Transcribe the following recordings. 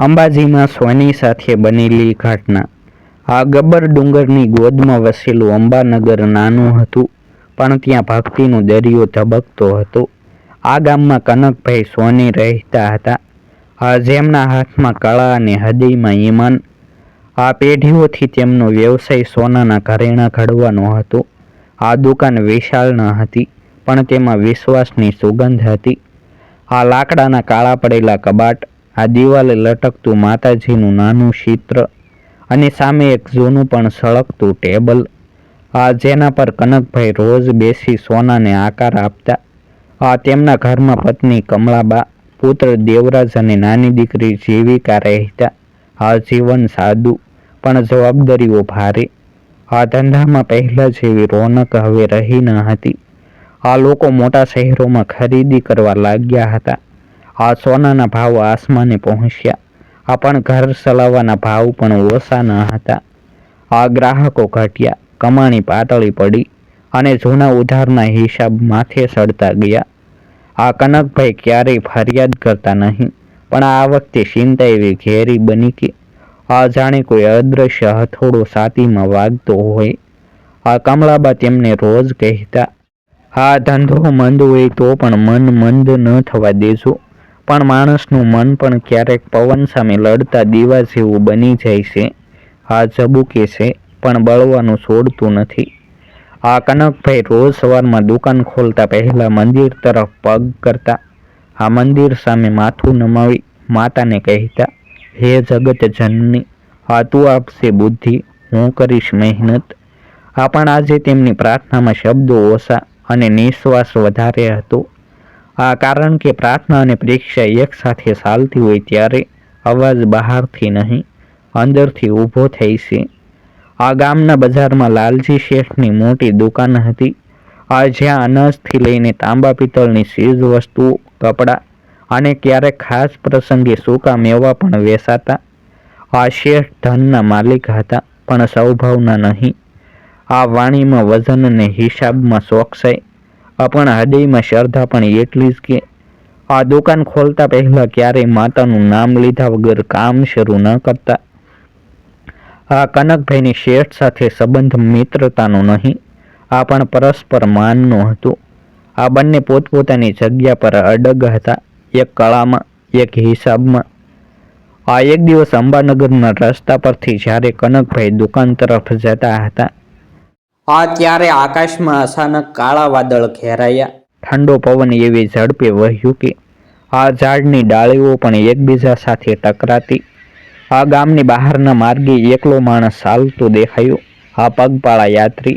અંબાજીમાં સોની સાથે બનેલી ઘટના. આ ગબ્બર ડુંગરની ગોદમાં વસેલું અંબાનગર નાનું હતું, પણ ત્યાં ભક્તિનો દરિયો ધબકતો હતો. આ ગામમાં કનકભાઈ સોની રહેતા હતા. આ જેમના હાથમાં કળા અને હૃદયમાં ઈમાન, આ પેઢીઓથી તેમનો વ્યવસાય સોનાના ઘરેણાં ઘડવાનો હતો. આ દુકાન વિશાળ ન હતી, પણ તેમાં વિશ્વાસની સુગંધ હતી. આ લાકડાના કાળા પડેલા કબાટ આ દિવાલે લટકતું માતાજીનું નાનું ચિત્ર અને સામે એક જૂનું પણ સળગતું ટેબલ. આ જેના પર કનકભાઈ રોજ બેસી સોનાને આકાર આપતા, આ તેમના ઘરમાં પત્ની કમળાબા, પુત્ર દેવરાજ અને નાની દીકરી જીવિકા રહેતા. આ જીવન સાદું પણ જવાબદારીઓ ભારે. આ ધંધામાં પહેલાં જેવી રોનક હવે રહી ન હતી. આ લોકો મોટા શહેરોમાં ખરીદી કરવા લાગ્યા હતા. આ સોનાના ભાવ આસમાને પહોંચ્યા. આ પણ ઘર ચલાવવાના ભાવ પણ ઓછા ન હતા. આ ગ્રાહકો ઘટ્યા, કમાણી પાતળી પડી અને જૂના ઉધારના હિસાબ માથે સડતા ગયા. આ કનકભાઈ ક્યારેય ફરિયાદ કરતા નહીં, પણ આ વખતે ચિંતા એવી ઘેરી બની કે આ જાણે કોઈ અદૃશ્ય હથોડો સાતીમાં વાગતો હોય. આ કમળાબા તેમને રોજ કહેતા આ ધંધો મંદ હોય તો પણ મન મંદ ન થવા દેજો. પણ માણસનું મન પણ ક્યારેક પવન સામે લડતા દીવા જેવું બની જાય છે. આ ઝબૂકે છે, પણ બળવાનું છોડતું નથી. આ કનકભાઈ રોજ સવારમાં દુકાન ખોલતા પહેલાં મંદિર તરફ પગ કરતા. આ મંદિર સામે માથું નમાવી માતાને કહેતા, હે જગત જનની, આ તું આપશે બુદ્ધિ, હું કરીશ મહેનત. આ પણ આજે તેમની પ્રાર્થનામાં શબ્દો ઓછા અને નિશ્વાસ વધારે હતો. આ કારણ કે પ્રાર્થના અને પરીક્ષા એકસાથે ચાલતી હોય ત્યારે અવાજ બહારથી નહીં, અંદરથી ઊભો થઈ છે. આ ગામના બજારમાં લાલજી શેઠની મોટી દુકાન હતી. આ જ્યાં અનાજથી લઈને તાંબા પિત્તળની ચીજ વસ્તુઓ, કપડાં અને ક્યારેક ખાસ પ્રસંગે સૂકા મેવા પણ વેચાતા. આ શેઠ ધનના માલિક હતા, પણ સૌભાવના નહીં. આ વાણીમાં વજન અને હિસાબમાં ચોકસાઈ આ પણ હૃદયમાં શ્રદ્ધા પણ એટલી જ કે આ દુકાન ખોલતા પહેલા ક્યારેય માતાનું નામ લીધા વગર કામ શરૂ ન કરતા. આ કનકભાઈની શેઠ સાથે સંબંધ મિત્રતાનો નહીં, આ પણ પરસ્પર માનનો હતો. આ બંને પોતપોતાની જગ્યા પર અડગ હતા, એક કળામાં, એક હિસાબમાં. આ એક દિવસ અંબાનગરના રસ્તા પરથી જ્યારે કનકભાઈ દુકાન તરફ જતા હતા આ ત્યારે આકાશમાં અચાનક કાળા વાદળ ઘેરાયા. ઠંડો પવન એવી ઝડપે વહ્યું કે આ ઝાડની ડાળીઓ પણ એકબીજા સાથે ટકરાતી. આ ગામની બહારના માર્ગે એકલો માણસ ચાલતો દેખાયો. આ પગપાળા યાત્રી,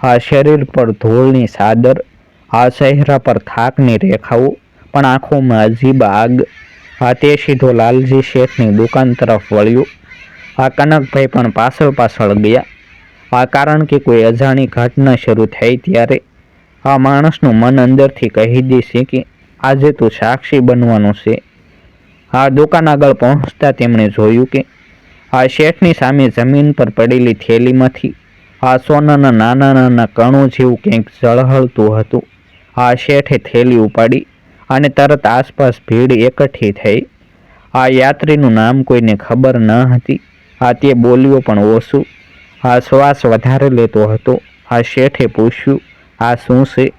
આ શરીર પર ધૂળની સાદર આ ચહેરા પર થાકની રેખાઓ, પણ આંખોમાં અજીબ આગ. આ તે સીધો લાલજી શેઠની દુકાન તરફ વળ્યો. આ કનકભાઈ પણ પાછળ પાછળ ગયા. આ કારણ કે કોઈ અજાણી ઘટના શરૂ થઈ ત્યારે આ માણસનું મન અંદરથી કહી દેશે કે આજે તું સાક્ષી બનવાનું છે. આ દુકાન આગળ પહોંચતા તેમણે જોયું કે આ શેઠની સામે જમીન પર પડેલી થેલીમાંથી આ સોનાના નાના નાના કણો જેવું કંઈક ઝળહળતું હતું. આ શેઠે થેલી ઉપાડી અને તરત આસપાસ ભીડ એકઠી થઈ. આ યાત્રીનું નામ કોઈને ખબર ન હતી. આ તે બોલ્યો પણ ઓછું. આ શ્વાસ વધારે લેતો હતો. આ શેઠે પૂછ્યું, આ શું છે?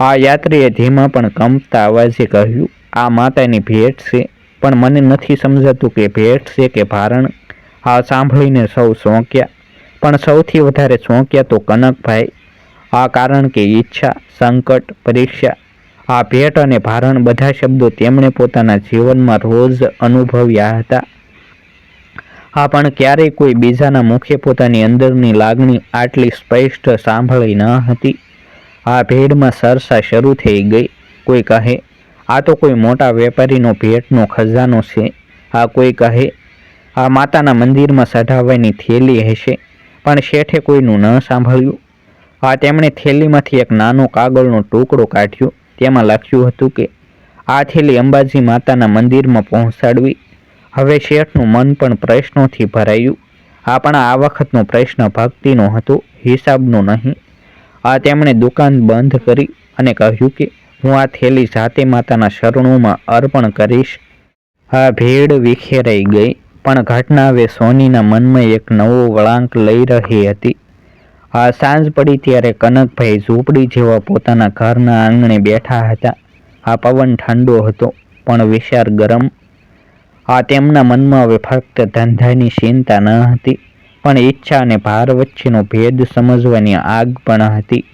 આ યાત્રીએ ધીમા પણ કંપતા અવાજે કહ્યું, આ માતાની ભેટ છે, પણ મને નથી સમજાતું કે ભેટ છે કે ભારણ. આ સાંભળીને સૌ ચોંક્યા પણ સૌથી વધારે ચોંક્યા તો કનકભાઈ. આ કારણ કે ઈચ્છા, સંકટ, પરીક્ષા, આ ભેટ અને ભારણ બધા શબ્દો તેમણે પોતાના જીવનમાં રોજ અનુભવ્યા હતા. આ પણ ક્યારેય કોઈ બીજાના મુખે પોતાની અંદરની લાગણી આટલી સ્પષ્ટ સાંભળી ન હતી. આ ભેડમાં સરસા શરૂ થઈ ગઈ. કોઈ કહે, આ તો કોઈ મોટા વેપારીનો ભેટનો ખજાનો છે. આ કોઈ કહે, આ માતાના મંદિરમાં સઢાવવાની થેલી હશે. પણ શેઠે કોઈનું ન સાંભળ્યું. આ તેમણે થેલીમાંથી એક નાનો કાગળનો ટુકડો કાઢ્યો. તેમાં લખ્યું હતું કે, આ થેલી અંબાજી માતાના મંદિરમાં પહોંચાડવી. હવે શેઠનું મન પણ પ્રશ્નોથી ભરાયું. આપણા આ વખતનો પ્રશ્ન ભક્તિનો હતો, હિસાબનો નહીં. આ તેમણે દુકાન બંધ કરી અને કહ્યું કે, હું આ થેલી જાતે માતાના શરણોમાં અર્પણ કરીશ. આ ભીડ વિખેરાઈ ગઈ, પણ ઘટના હવે સોનીના મનમાં એક નવો વળાંક લઈ રહી હતી. આ સાંજ પડી ત્યારે કનકભાઈ ઝૂંપડી જેવા પોતાના ઘરના આંગણે બેઠા હતા. આ પવન ઠંડો હતો, પણ વિશાળ ગરમ આ તેમના મનમાં હવે ફક્ત ધંધાની ચિંતા ન હતી, પણ ઈચ્છા અને ભાર વચ્ચેનો ભેદ સમજવાની આગ પણ હતી.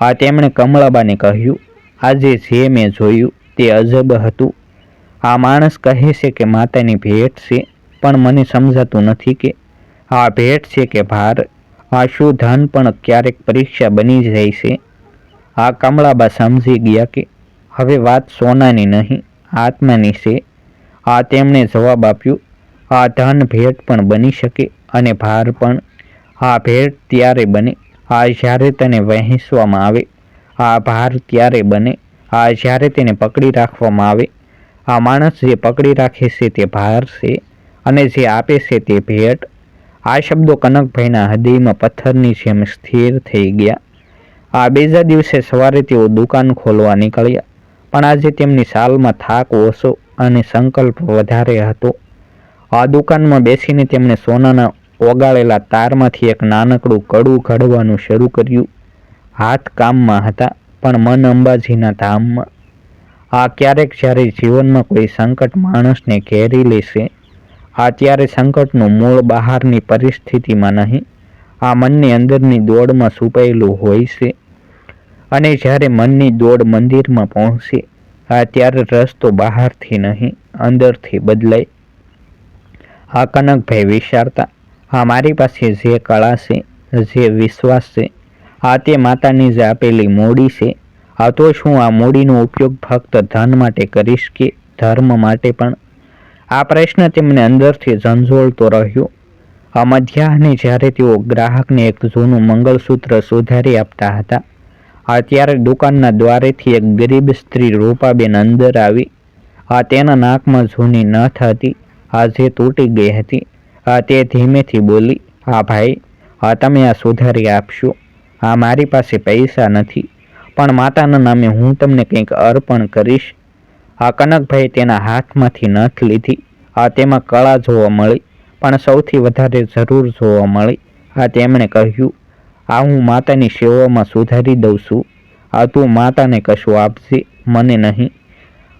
આ તેમણે કમળાબાને કહ્યું, આજે જે મેં જોયું તે અજબ હતું. આ માણસ કહે છે કે માતાની ભેટ છે, પણ મને સમજાતું નથી કે આ ભેટ છે કે ભાર. આ શું ધન પણ ક્યારેક પરીક્ષા બની જાય છે? આ કમળાબા સમજી ગયા કે હવે વાત સોનાની નહીં, આત્માની છે. આ તેમણે જવાબ આપ્યો, આ ધન ભેટ પણ બની શકે અને ભાર પણ. આ ભેટ ત્યારે બને, આ જ્યારે તેને વહેંચવામાં આવે. આ ભાર ત્યારે બને, આ જ્યારે તેને પકડી રાખવામાં આવે. આ માણસ જે પકડી રાખે છે તે ભાર છે અને જે આપે છે તે ભેટ. આ શબ્દો કનકભાઈના હૃદયમાં પથ્થરની જેમ સ્થિર થઈ ગયા. આ બીજા દિવસે સવારે તેઓ દુકાન ખોલવા નીકળ્યા, પણ આજે તેમની સાલમાં થાક ઓછો અને સંકલ્પ વધારે હતો. આ દુકાનમાં બેસીને તેમણે સોનાના ઓગાળેલા તારમાંથી એક નાનકડું કડું ઘડવાનું શરૂ કર્યું. હાથ કામમાં હતા, પણ મન અંબાજીના ધામમાં. આ ક્યારેક જ્યારે જીવનમાં કોઈ સંકટ માણસને ઘેરી લેશે, આ ત્યારે સંકટનું મૂળ બહારની પરિસ્થિતિમાં નહીં, આ મનની અંદરની દોડમાં છુપાયેલું હોય છે. અને જ્યારે મનની દોડ મંદિરમાં પહોંચે આ ત્યારે રસ્તો બહારથી નહીં, અંદરથી બદલાય. આ કનકભાઈ વિચારતા આ મારી પાસે જે કળા છે, જે વિશ્વાસ છે, આ તે માતાની જે આપેલી મૂડી છે, આ તો શું આ મૂડીનો ઉપયોગ ફક્ત ધન માટે કરીશ કે ધર્મ માટે પણ? આ પ્રશ્ન તેમને અંદરથી ઝંઝોળતો રહ્યો. આ મધ્યાહને જ્યારે તેઓ ગ્રાહકને એક જૂનું મંગળસૂત્ર સુધારી આપતા હતા આ ત્યારે દુકાનના દ્વારેથી એક ગરીબ સ્ત્રી રૂપાબેન અંદર આવી. આ તેના નાકમાં જૂની નથ હતી. આ જે તૂટી ગઈ હતી, આ તે ધીમેથી બોલી આ ભાઈ આ તમે આ સુધારી આપશો. આ મારી પાસે પૈસા નથી, પણ માતાના નામે હું તમને કંઈક અર્પણ કરીશ. આ કનકભાઈ તેના હાથમાંથી નથ લીધી. આ તેમાં કળા જોવા મળી, પણ સૌથી વધારે જરૂર જોવા મળી. આ તેમણે કહ્યું આ હું માતાની સેવામાં સુધારી દઉં છું. આ તું માતાને કશું આપશે? મને નહીં.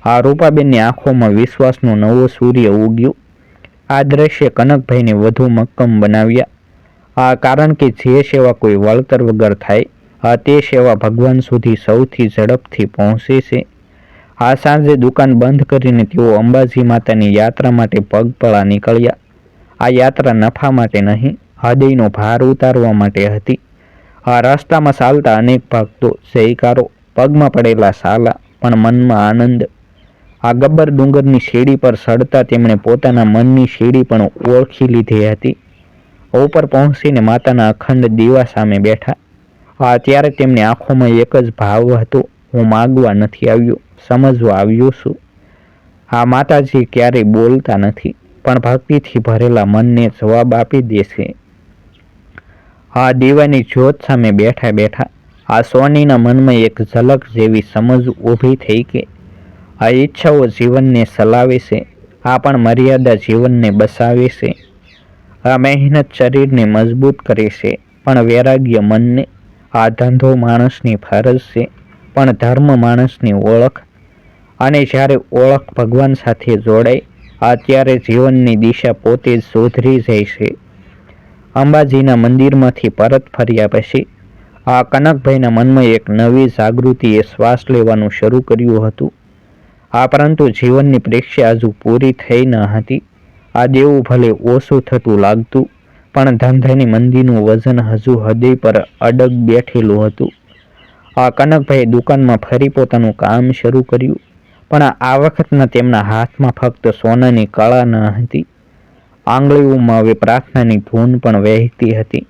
આ રૂપાબેનની આંખોમાં વિશ્વાસનો નવો સૂર્ય ઉગ્યો. આ દ્રશ્ય કનકભાઈને વધુ મક્કમ બનાવ્યા. આ કારણ કે જે સેવા કોઈ વળતર વગર થાય, આ તે સેવા ભગવાન સુધી સૌથી ઝડપથી પહોંચે છે. આ સાંજે દુકાન બંધ કરીને તેઓ અંબાજી માતાની યાત્રા માટે પગપળા નીકળ્યા. આ યાત્રા નફા માટે નહીં, હૃદયનો ભાર ઉતારવા માટે હતી. આ રસ્તામાં ચાલતા અનેક ભક્તો જયકારો પગમાં પડેલા સાલા પણ મનમાં આનંદ. આ ગબ્બર ડુંગરની શેડી પર સડતા તેમણે પોતાના મનની શેડી પણ ઓળખી લીધી હતી. ઉપર પહોંચીને માતાના અખંડ દીવા સામે બેઠા. આ ત્યારે તેમની આંખોમાં એક જ ભાવ હતો, હું માગવા નથી આવ્યો, સમજવા આવ્યો છું. આ માતાજી ક્યારેય બોલતા નથી, પણ ભક્તિથી ભરેલા મનને જવાબ આપી દેશે આ દીવાની જ્યોત સામે બેઠા બેઠા આ સોનીના મનમાં એક ઝલક જેવી સમજ ઊભી થઈ કે આ ઈચ્છાઓ જીવનને સલાવે છે, આ પણ મર્યાદા જીવનને બસાવે છે. આ મહેનત શરીરને મજબૂત કરે છે, પણ વૈરાગ્ય મનને, આ ધંધો માણસની ફરજ છે, પણ ધર્મ માણસની ઓળખ. અને જ્યારે ઓળખ ભગવાન સાથે જોડાય, આ ત્યારે જીવનની દિશા પોતે જ સુધરી જાય છે. અંબાજીના મંદિરમાંથી પરત ફર્યા પછી આ કનકભાઈના મનમાં એક નવી જાગૃતિએ શ્વાસ લેવાનું શરૂ કર્યું હતું. આ પરંતુ જીવનની પરીક્ષા હજુ પૂરી થઈ ન હતી. આ દેવું ભલે ઓછું થતું લાગતું, પણ ધંધાની મંદીનું વજન હજુ હૃદય પર અડગ બેઠેલું હતું. આ કનકભાઈ દુકાનમાં ફરી પોતાનું કામ શરૂ કર્યું, પણ આ વખતના તેમના હાથમાં ફક્ત સોનાની કળા ન હતી. આંગળીઓમાં હવે પ્રાર્થનાની ધૂન પણ વહેતી હતી.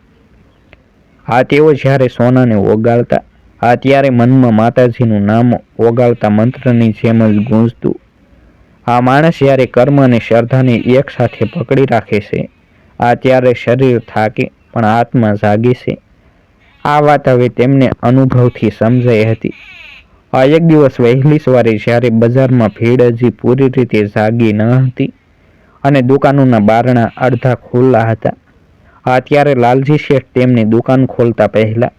આ તેઓ જ્યારે સોનાને ઓગાળતા, આ ત્યારે મનમાં માતાજીનું નામ ઓગાળતા મંત્રની જેમ જ ગુંજતું. આ માણસ જ્યારે કર્મ અને શ્રદ્ધાને એક સાથે પકડી રાખે છે, આ ત્યારે શરીર થાકે પણ આત્મા જાગે છે. આ વાત હવે તેમને અનુભવથી સમજાઈ હતી. આ એક દિવસ વહેલી સવારે જ્યારે બજારમાં ભીડ હજી પૂરી રીતે જાગી ન હતી અને દુકાનોના બારણા અડધા ખુલ્લા હતા. આ ત્યારે લાલજી શેઠ તેમની દુકાન ખોલતા પહેલા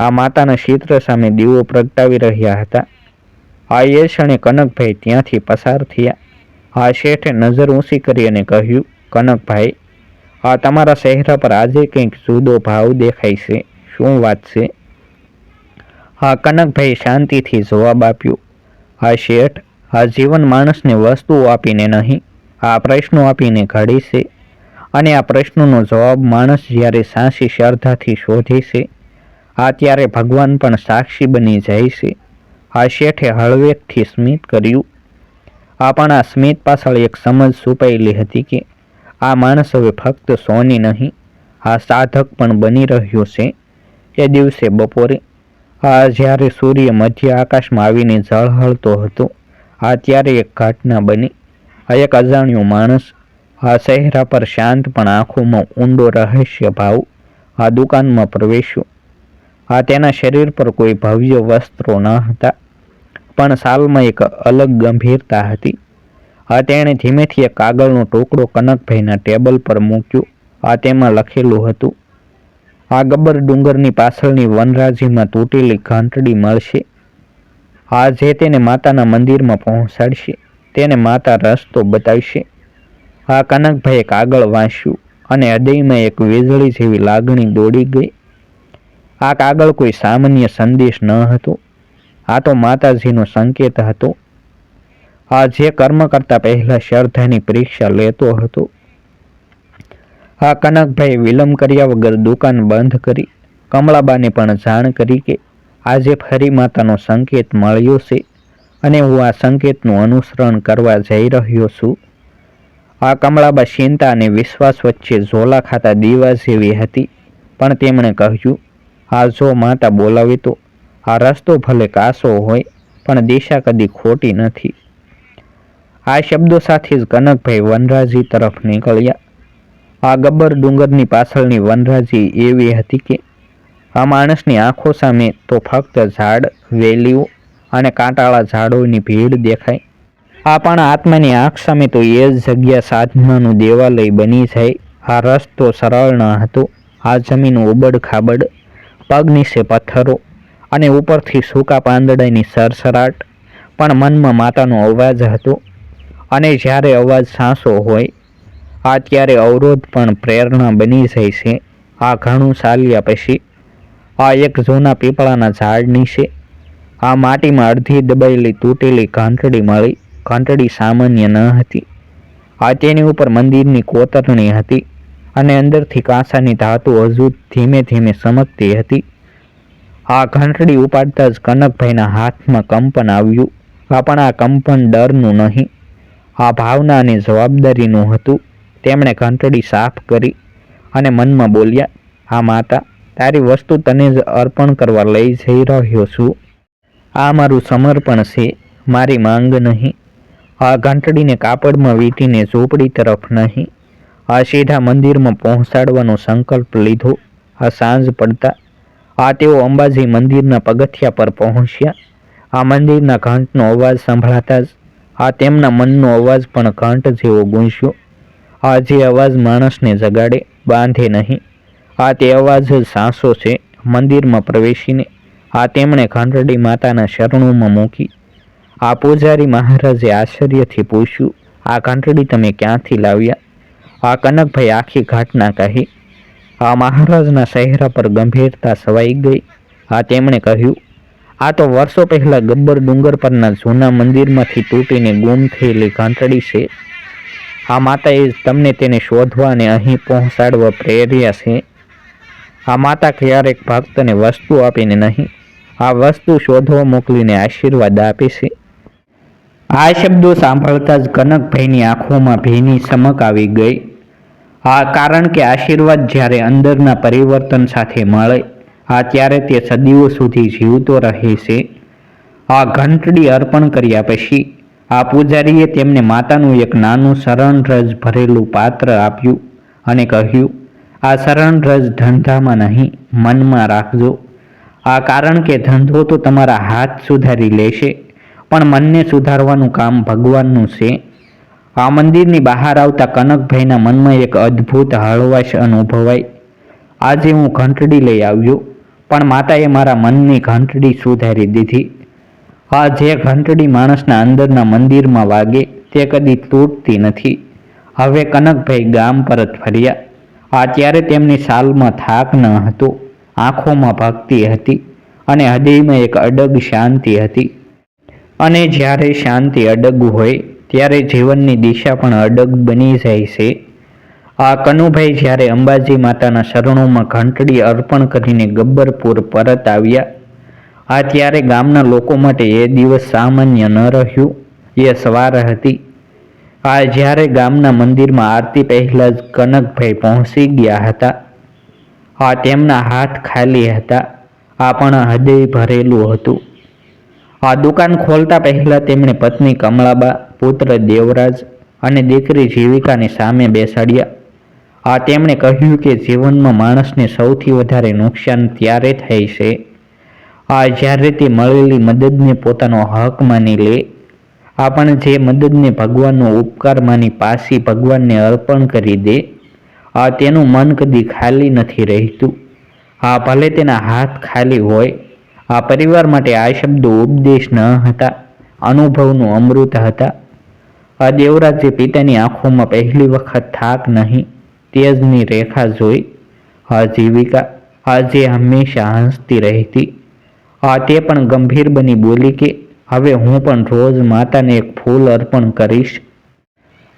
આ માતાના ચિત્ર સામે દીવો પ્રગટાવી રહ્યા હતા. આ એ ક્ષણે કનકભાઈ ત્યાંથી પસાર થયા. આ શેઠે નજર ઊંચી કરી અને કહ્યું, કનકભાઈ, આ તમારા ચહેરા પર આજે કંઈક જુદો ભાવ દેખાય છે. શું વાત છે? હા કનકભાઈ શાંતિથી જવાબ આપ્યો આ શેઠ, આ જીવન માણસને વસ્તુઓ આપીને નહીં. આ પ્રશ્નો આપીને ઘડે છે અને આ પ્રશ્નોનો જવાબ માણસ જ્યારે સાચી શ્રદ્ધાથી શોધે છે આ ત્યારે ભગવાન પણ સાક્ષી બની જાય છે આ શેઠે હળવેકથી સ્મિત કર્યું. આ પણ આ સ્મિત પાછળ એક સમજ છુપાયેલી હતી કે આ માણસ હવે ફક્ત સોની નહીં, આ સાધક પણ બની રહ્યો છે. એ દિવસે બપોરે, આ જ્યારે સૂર્ય મધ્ય આકાશમાં આવીને ઝળહળતો હતો, આ ત્યારે એક ઘટના બની. આ એક અજાણ્યો માણસ આ ચહેરા પર શાંત પણ આંખોમાં ઊંડો રહસ્ય ભાવ આ દુકાનમાં પ્રવેશ્યો. આ તેના શરીર પર કોઈ ભવ્ય વસ્ત્રો ન હતા, પણ સાલમાં એક અલગ ગંભીરતા હતી. આ તેણે ધીમેથી એક કાગળનો ટુકડો કનકભાઈના ટેબલ પર મૂક્યો. આ તેમાં લખેલું હતું, આ ગબ્બર ડુંગરની પાછળની વનરાજીમાં તૂટેલી ઘંટડી મળશે. આ જે તેને માતાના મંદિરમાં પહોંચાડશે. તેને માતા રસ્તો બતાવશે. આ કનકભાઈએ કાગળ વાંચ્યું અને હૃદયમાં એક વીજળી જેવી લાગણી દોડી ગઈ. આ કાગળ કોઈ સામાન્ય સંદેશ ન હતો. આ તો માતાજીનો સંકેત હતો. આ જે કર્મ કરતા પહેલા શ્રદ્ધાની પરીક્ષા લેતો હતો. આ કનકભાઈ વિલંબ કર્યા વગર દુકાન બંધ કરી. કમળાબાને પણ જાણ કરી કે આજે ફરી માતાનો સંકેત મળ્યો છે. અને હું આ સંકેતનું અનુસરણ કરવા જઈ રહ્યો છું. આ કમળાબા ચિંતા અને વિશ્વાસ વચ્ચે ઝોલા ખાતા દીવા જેવી હતી, પણ તેમણે કહ્યું, આ જો માતા બોલાવે તો, આ રસ્તો ભલે કાસો હોય, પણ દિશા કદી ખોટી નથી. આ શબ્દો સાથે જ કનકભાઈ વનરાજી તરફ નીકળ્યા. આ ગબ્બર ડુંગરની પાછળની વનરાજી એવી હતી કે, આ માણસની આંખો સામે તો ફક્ત ઝાડ, વેલીઓ અને કાંટાળા ઝાડોની ભીડ દેખાય. આ પણ આત્માની આંખ સામે તો એ જ જગ્યા સાધનાનું દેવાલય બની જાય. આ રસ્તો સરળ ન હતો. આ જમીન ઉબડ ખાબડ, પગ નીચે પથ્થરો અને ઉપરથી સૂકા પાંદડાની સરસરાટ. પણ મનમાં માતાનો અવાજ હતો. અને જ્યારે અવાજ સાંસો હોય, આ ત્યારે અવરોધ પણ પ્રેરણા બની જાય છે. આ ઘણું ચાલ્યા પછી, આ એક જૂના પીપળાના ઝાડ નીચે આ માટીમાં અડધી દબાયેલી તૂટેલી ઘાંટડી મળી ઘાંટડી સામાન્ય ન હતી. આ તેની ઉપર મંદિરની કોતરણી હતી અને અંદરથી કાંસાની ધાતુ હજુ ધીમે ધીમે સમકતી હતી. આ ઘંટડી ઉપાડતા જ કનકભાઈના હાથમાં કંપન આવ્યું. આ પણ આ કંપન ડરનું નહીં. આ ભાવના અને જવાબદારીનું હતું. તેમણે ઘંટડી સાફ કરી અને મનમાં બોલ્યા, હા માતા, તારી વસ્તુ તને જ અર્પણ કરવા લઈ જઈ રહ્યો છું. આ મારું સમર્પણ છે, મારી માંગ નહીં. આ ઘંટડીને કાપડમાં વીંટીને ઝૂંપડી તરફ નહીં. આ સીધા મંદિરમાં પહોંચાડવાનો સંકલ્પ લીધો. આ સાંજ પડતા આ તેઓ અંબાજી મંદિરના પગથિયા પર પહોંચ્યા. આ મંદિરના ઘંટનો અવાજ સંભળાતા જ, આ તેમના મનનો અવાજ પણ ઘંટ જેવો ગૂંજ્યો આ જે અવાજ માણસને જગાડે, બાંધે નહીં. આ તે અવાજ જ સાંસો છે, મંદિરમાં પ્રવેશીને. આ તેમણે ઘંટડી માતાના શરણોમાં મૂકી. આ પૂજારી મહારાજે આશ્ચર્યથી પૂછ્યું, આ ઘંટડી તમે ક્યાંથી લાવ્યા? આ કનકભાઈ આખી ઘટના કહી, આ મહારાજના ચહેરા પર ગંભીરતા સવાઈ ગઈ. આ તેમણે કહ્યું, આ તો વર્ષો પહેલાં ગબ્બર ડુંગર પરના જૂના મંદિરમાંથી તૂટીને ગુમ થયેલી ઘંટડી છે. આ માતાએ તમને તેને શોધવા અને અહીં પહોંચાડવા પ્રેર્યા છે. આ માતા ક્યારેક ભક્તને વસ્તુ આપીને નહીં આ વસ્તુ શોધવા મોકલીને આશીર્વાદ આપે છે. આ શબ્દો સાંભળતા જ કનકભાઈની આંખોમાં ભીની ચમક આવી ગઈ. આ કારણ કે આશીર્વાદ જ્યારે અંદરના પરિવર્તન સાથે મળે, આ ત્યારે તે સદીઓ સુધી જીવતો રહે છે. આ ઘંટડી અર્પણ કર્યા પછી, આ પૂજારીએ તેમને માતાનું એક નાનું શરણરજ ભરેલું પાત્ર આપ્યું અને કહ્યું, આ શરણરજ ધંધામાં નહીં, મનમાં રાખજો. આ કારણ કે ધંધો તો તમારા હાથ સુધારી લેશે, પણ મનને સુધારવાનું કામ ભગવાનનું છે. આ મંદિરની બહાર આવતા કનકભાઈના મનમાં એક અદ્ભુત હળવાશ અનુભવાય. આજે હું ઘંટડી લઈ આવ્યો, પણ માતાએ મારા મનની ઘંટડી સુધારી દીધી. આ જે ઘંટડી માણસના અંદરના મંદિરમાં વાગે, તે કદી તૂટતી નથી. હવે કનકભાઈ ગામ પરત ફર્યા. આ ત્યારે તેમની સાલમાં થાક ન હતો. આંખોમાં ભક્તિ હતી અને હૃદયમાં એક અડગ શાંતિ હતી. અને જ્યારે શાંતિ અડગ હોય, ત્યારે જીવનની દિશા પણ અડગ બની જાય છે. આ કનુભાઈ જ્યારે અંબાજી માતાના શરણોમાં ઘંટડી અર્પણ કરીને ગબ્બરપુર પરત આવ્યા, આ ત્યારે ગામના લોકો માટે એ દિવસ સામાન્ય ન રહ્યું, એ સવાર હતી. આ જ્યારે ગામના મંદિરમાં આરતી પહેલાં જ કનકભાઈ પહોંચી ગયા હતા. આ તેમના હાથ ખાલી હતા. આ પણ હૃદય ભરેલું હતું. આ દુકાન ખોલતા પહેલાં તેમણે પત્ની કમળાબા, પુત્ર દેવરાજ અને દીકરી જીવિકાની સામે બેસાડ્યા. આ તેમણે કહ્યું કે જીવનમાં માણસને સૌથી વધારે નુકસાન ત્યારે થાય છે. આ જ્યારે તે મળેલી મદદને પોતાનો હક માની લે. આ પણ જે મદદને ભગવાનનો ઉપકાર માની પાછી ભગવાનને અર્પણ કરી દે. આ તેનું મન કદી ખાલી નથી રહેતું. આ ભલે તેના હાથ ખાલી હોય, આ પરિવાર માટે આ શબ્દો ઉપદેશ ન હતા, અનુભવનું અમૃત હતા. આ દેવરાજે પિતાની આંખોમાં પહેલી વખત થાક નહીં, તેજની રેખા જોઈ, આ જીવિકા, આ જે હંમેશા હસતી રહેતી, આ તે પણ ગંભીર બની બોલી કે, હવે હું પણ રોજ માતાને એક ફૂલ અર્પણ કરીશ.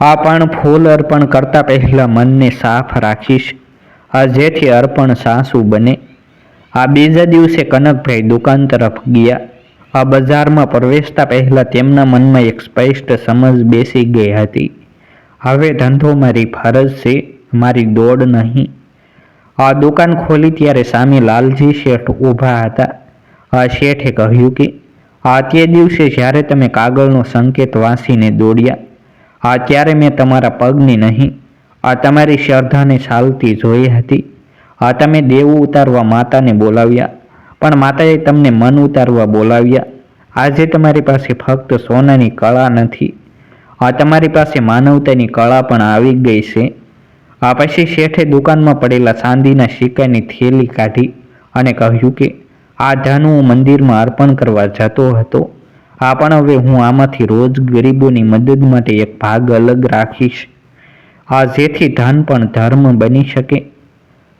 આ પણ ફૂલ અર્પણ કરતા પહેલા મનને સાફ રાખીશ. આ જેથી અર્પણ સાસુ બને. આ બીજા દિવસે કનકભાઈ દુકાન તરફ ગયા. આ બજારમાં પ્રવેશતા પહેલાં તેમના મનમાં એક સ્પષ્ટ સમજ બેસી ગઈ હતી. હવે ધંધો મારી ફરજ છે, મારી દોડ નહીં. આ દુકાન ખોલી ત્યારે સામે લાલજી શેઠ ઊભા હતા. આ શેઠે કહ્યું કે, આ તે દિવસે જ્યારે તમે કાગળનો સંકેત વાંચીને દોડ્યા આ ત્યારે મેં તમારા પગની નહીં. આ તમારી શ્રદ્ધાને ચાલતી જોઈ હતી. આ તમે દેવું ઉતારવા માતાને બોલાવ્યા, પણ માતાએ તમને મન ઉતારવા બોલાવ્યા. આજે તમારી પાસે ફક્ત સોનાની કળા નથી. આ તમારી પાસે માનવતાની કળા પણ આવી ગઈ છે. આ પછી શેઠે દુકાનમાં પડેલા ચાંદીના સિક્કાની થેલી કાઢી અને કહ્યું કે, આ ધન હું મંદિરમાં અર્પણ કરવા જતો હતો. આ પણ હવે હું આમાંથી રોજ ગરીબોની મદદ માટે એક ભાગ અલગ રાખીશ. આ જેથી ધન પણ ધર્મ બની શકે.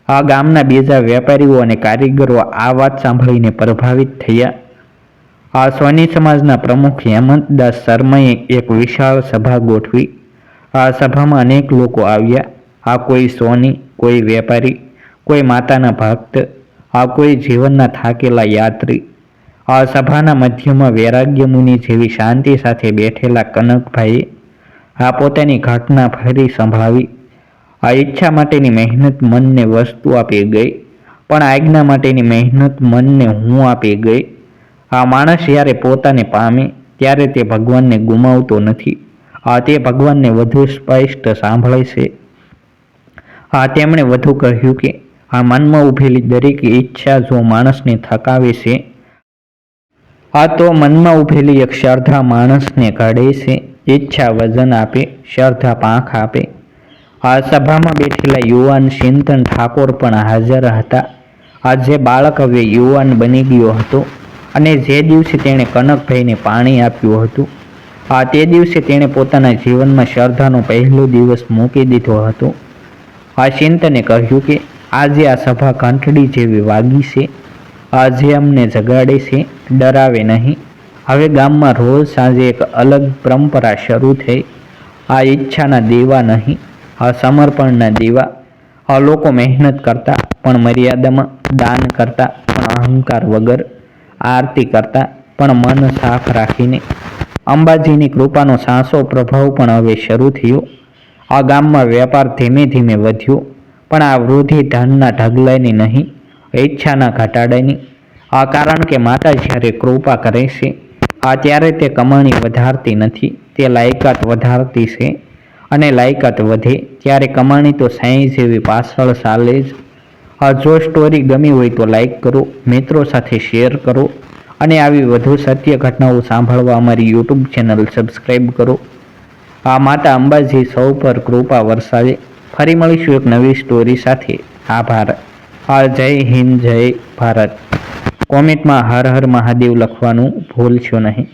આ ગામના બીજા વેપારીઓ અને કારીગરો આ વાત સાંભળીને પ્રભાવિત થયા. આ સોની સમાજના પ્રમુખ હેમંતદાસ શર્માએ એક વિશાળ સભા ગોઠવી. આ સભામાં અનેક લોકો આવ્યા. આ કોઈ સોની, કોઈ વેપારી, કોઈ માતાના ભક્ત, આ કોઈ જીવનના થાકેલા યાત્રી આ સભાના મધ્યમાં વૈરાગ્ય મુનિ જેવી શાંતિ સાથે બેઠેલા કનકભાઈએ આ પોતાની ઘટના ફરી સંભળાવી આ ઈચ્છા માટેની મહેનત મનને વસ્તુ આપી ગઈ, પણ આજ્ઞા માટેની મહેનત મનને હું આપી ગઈ. આ માણસ જ્યારે પોતાને પામે, ત્યારે તે ભગવાનને ગુમાવતો નથી. આ તે ભગવાનને વધુ સ્પષ્ટ સાંભળે છે. આ તેમણે વધુ કહ્યું કે, આ મનમાં ઉભેલી દરેક ઈચ્છા જો માણસને થકાવે છે આ તો મનમાં ઉભેલી એક શ્રદ્ધા માણસને કાઢે છે, ઈચ્છા વજન આપે, શ્રદ્ધા પાંખ આપે. આ સભામાં બેઠેલા યુવાન ચિંતન ઠાકોર પણ હાજર હતા. આજે બાળક હવે યુવાન બની ગયો હતો અને જે દિવસે તેણે કનકભાઈને પાણી આપ્યું હતું, આ તે દિવસે તેણે પોતાના જીવનમાં શ્રદ્ધાનો પહેલો દિવસ મૂકી દીધો હતો. આ ચિંતને કહ્યું કે, આજે આ સભા ઘંટડી જેવી વાગી છે. આજે અમને જગાડે છે. ડરાવે નહીં. હવે ગામમાં રોજ સાંજે એક અલગ પરંપરા શરૂ થઈ. આ ઈચ્છાના દેવા નહીં, આ સમર્પણના દેવા. આ લોકો મહેનત કરતા, પણ મર્યાદામાં દાન કરતા, પણ અહંકાર વગર આરતી કરતા, પણ મન સાફ રાખીને. અંબાજીની કૃપાનો સાસો પ્રભાવ પણ હવે શરૂ થયો. આ ગામમાં વેપાર ધીમે ધીમે વધ્યો, પણ આ વૃદ્ધિ ધનના ઢગલાની નહીં, ઈચ્છાના ઘટાડાની આ કારણ કે માતા જ્યારે કૃપા કરે છે, આ ત્યારે તે કમાણી વધારતી નથી, તે લાયકાત વધારતી છે. અને લાયકાત વધે ત્યારે કમાણી તો સાંઈ જેવી પાછળ ચાલે જ. આ જો સ્ટોરી ગમી હોય તો લાઈક કરો, મિત્રો સાથે શેર કરો અને આવી વધુ સત્ય ઘટનાઓ સાંભળવા અમારી યુટ્યુબ ચેનલ સબસ્ક્રાઈબ કરો. આ માતા અંબાજી સૌ પર કૃપા વરસાવે. ફરી મળીશું એક નવી સ્ટોરી સાથે. આભાર. આ જય હિન્દ, જય ભારત. કોમેન્ટમાં હર હર મહાદેવ લખવાનું ભૂલશો નહીં.